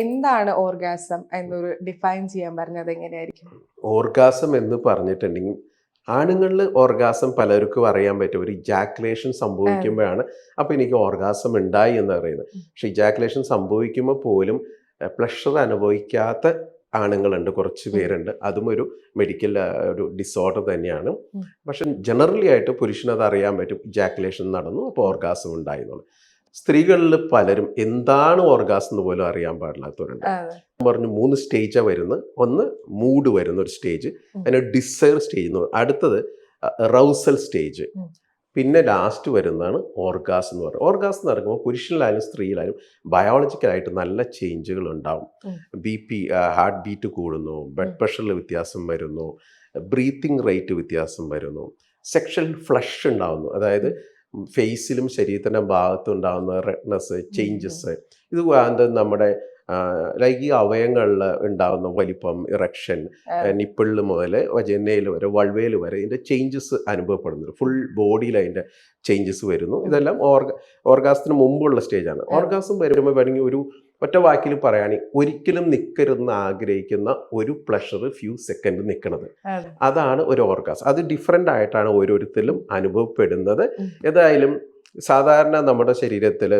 എന്താണ് ഓർഗാസം എന്നൊരു ഡിഫൈൻ ചെയ്യാൻ പറഞ്ഞത് എങ്ങനെയായിരിക്കും? ഓർഗാസം എന്ന് പറഞ്ഞിട്ടുണ്ടെങ്കിൽ ആണുങ്ങളിൽ ഓർഗാസം പലർക്കും അറിയാൻ പറ്റും. ഒരു ഇജാക്കുലേഷൻ സംഭവിക്കുമ്പോഴാണ് അപ്പോൾ എനിക്ക് ഓർഗാസം ഉണ്ടായി എന്ന് പറയുന്നത്. പക്ഷെ ഇജാക്കുലേഷൻ സംഭവിക്കുമ്പോൾ പോലും പ്ലഷർ അനുഭവിക്കാത്ത ആണുങ്ങളുണ്ട്. കുറച്ച് പേരുണ്ട്. അതും ഒരു മെഡിക്കൽ ഒരു ഡിസോർഡർ തന്നെയാണ്. പക്ഷെ ജനറലി ആയിട്ട് പുരുഷനത് അറിയാൻ പറ്റും. ഇജാക്കുലേഷൻ നടന്നു അപ്പോൾ ഓർഗാസം ഉണ്ടായി എന്നുള്ളത്. സ്ത്രീകളിൽ പലരും എന്താണ് ഓർഗാസം എന്ന് പോലും അറിയാൻ പാടില്ലാത്തവരുണ്ട്. പറഞ്ഞു മൂന്ന് സ്റ്റേജാണ് വരുന്നത്. ഒന്ന് മൂഡ് വരുന്ന ഒരു സ്റ്റേജ്. അതിന് ഡിസയർ സ്റ്റേജ് എന്ന് അടുത്തത് റൗസൽ സ്റ്റേജ് പിന്നെ ലാസ്റ്റ് വരുന്നതാണ് ഓർഗാസ് എന്ന് പറയുന്നത് ഓർഗാസ് എന്ന് പറയുമ്പോൾ പുരുഷനിലായാലും സ്ത്രീയിലായാലും ബയോളജിക്കലായിട്ട് നല്ല ചേഞ്ചുകൾ ഉണ്ടാവും. ബി പി ഹാർട്ട് ബീറ്റ് കൂടുന്നു ബ്ലഡ്. പ്രഷറിൽ വ്യത്യാസം വരുന്നു ബ്രീത്തിങ് റേറ്റ് വ്യത്യാസം വരുന്നു സെക്ഷൽ ഫ്ലഷ് ഉണ്ടാവുന്നു. അതായത് ഫേസിലും ശരീരത്തിന്റെ ഭാഗത്തും ഉണ്ടാകുന്ന റെഡ്നെസ് ചേഞ്ചസ് ഇത് അത് നമ്മുടെ ലൈംഗിക അവയവങ്ങളിൽ ഉണ്ടാകുന്ന വലിപ്പം ഇറക്ഷൻ. നിപ്പിളിൽ മുതൽ വജനയിൽ വരെ വൾവയിൽ വരെ ഇതിന്റെ ചേഞ്ചസ് അനുഭവപ്പെടുന്നുണ്ട്. ഫുൾ ബോഡിയിൽ അതിന്റെ ചേഞ്ചസ് വരുന്നു. ഇതെല്ലാം ഓർഗ ഓർഗാസത്തിന് മുമ്പുള്ള സ്റ്റേജാണ് ഓർഗാസം വരുമ്പോൾ വേണമെങ്കിൽ ഒരു ഒറ്റ വാക്കിൽ പറയുകയാണെങ്കിൽ ഒരിക്കലും നിൽക്കരുതെന്ന് ആഗ്രഹിക്കുന്ന ഒരു പ്ലഷർ ഫ്യൂ സെക്കൻഡ് നിൽക്കുന്നത് അതാണ് ഒരു ഓർഗാസ് അത് ഡിഫറെന്റ് ആയിട്ടാണ് ഓരോരുത്തരും അനുഭവപ്പെടുന്നത്. ഏതായാലും സാധാരണ നമ്മുടെ ശരീരത്തിൽ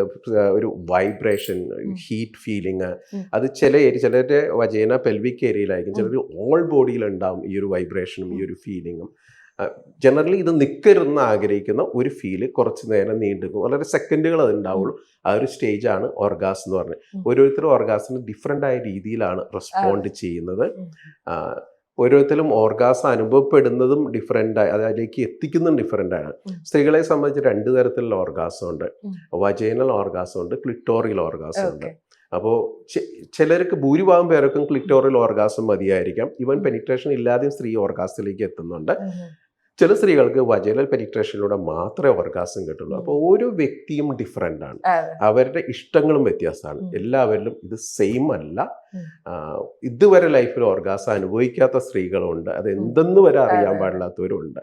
ഒരു വൈബ്രേഷൻ ഹീറ്റ് ഫീലിംഗ്. അത് ചില ഏരിയ ചിലരുടെ വജേന പെൽവിക് ഏരിയയിലായിരിക്കും ചിലർ ഓൾ ബോഡിയിൽ ഉണ്ടാവും ഈ ഒരു വൈബ്രേഷനും ഈ ഒരു ഫീലിങ്ങും ജനറലി ഇത് നിൽക്കരുതെന്ന് ആഗ്രഹിക്കുന്ന ഒരു ഫീൽ കുറച്ച് നേരം നീണ്ടു വളരെ സെക്കൻഡുകൾ അത് ഉണ്ടാവുള്ളൂ ആ ഒരു സ്റ്റേജാണ് ഓർഗാസ് എന്ന് പറഞ്ഞത്. ഓരോരുത്തരും ഓർഗാസിന് ഡിഫറെന്റ് ആയ രീതിയിലാണ് റെസ്പോണ്ട് ചെയ്യുന്നത്. ഓരോരുത്തരും ഓർഗാസ് അനുഭവപ്പെടുന്നതും ഡിഫറെന്റ് ആയി അതിലേക്ക് എത്തിക്കുന്നതും ഡിഫറെന്റ് ആണ്. സ്ത്രീകളെ സംബന്ധിച്ച് രണ്ട് തരത്തിലുള്ള ഓർഗാസം ഉണ്ട്. വജൈനൽ ഓർഗാസം ഉണ്ട് ക്ലിറ്റോറിയൽ ഓർഗാസം ഉണ്ട്. അപ്പോൾ ചിലർക്ക് ഭൂരിഭാഗം പേർക്കും ക്ലിറ്റോറിയൽ ഓർഗാസം മതിയായിരിക്കാം. ഇവൻ പെനിട്രേഷൻ ഇല്ലാതെയും സ്ത്രീ ഓർഗാസത്തിലേക്ക് എത്തുന്നുണ്ട്. ചില സ്ത്രീകൾക്ക് വജൈനൽ പെനിട്രേഷനിലൂടെ മാത്രമേ ഓർഗാസം കിട്ടുള്ളൂ. അപ്പോൾ ഓരോ വ്യക്തിയും ഡിഫറെന്റ് ആണ്. അവരുടെ ഇഷ്ടങ്ങളും വ്യത്യാസമാണ്. എല്ലാവരിലും ഇത് സെയിം അല്ല. ഇതുവരെ ലൈഫിൽ ഓർഗാസം അനുഭവിക്കാത്ത സ്ത്രീകളുണ്ട്. അത് എന്തെന്ന് വരെ അറിയാൻ പാടില്ലാത്തവരുണ്ട്.